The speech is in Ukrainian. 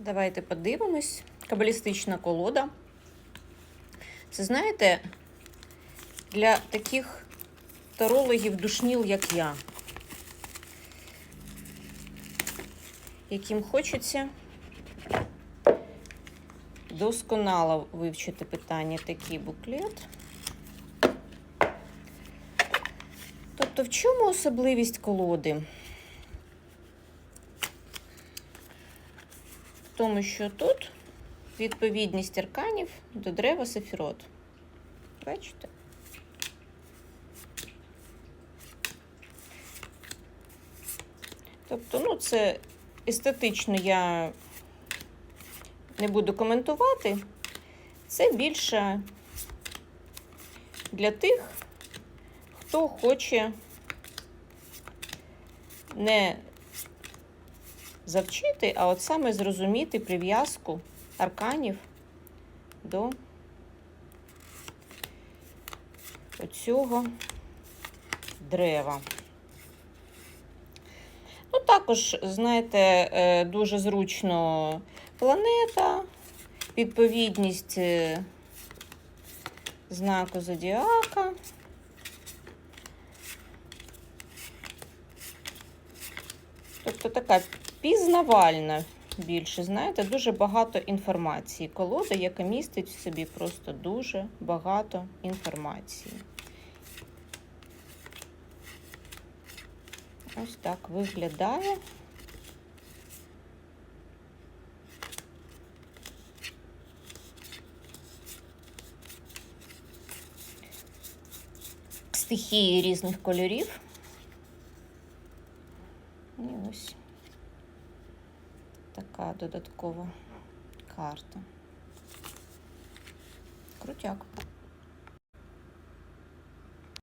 Давайте подивимось. Кабалістична колода. Це знаєте, для таких тарологів душніл, як я, яким хочеться досконало вивчити питання такий буклет. Тобто, в чому особливість колоди? Тому, що тут відповідність арканів до дерева Сефірот. Бачите? Тобто, ну, це естетично я не буду коментувати. Це більше для тих, хто хоче не завчити, а от саме зрозуміти прив'язку арканів до оцього дерева. Ну, також, знаєте, е, дуже зручно планета, відповідність е, знаку зодіака. Тобто така пізнавальна більше, знаєте, дуже багато інформації. Колода, яка містить в собі просто дуже багато інформації. Ось так виглядає. Стихії різних кольорів. І ось така додаткова карта. Крутяк.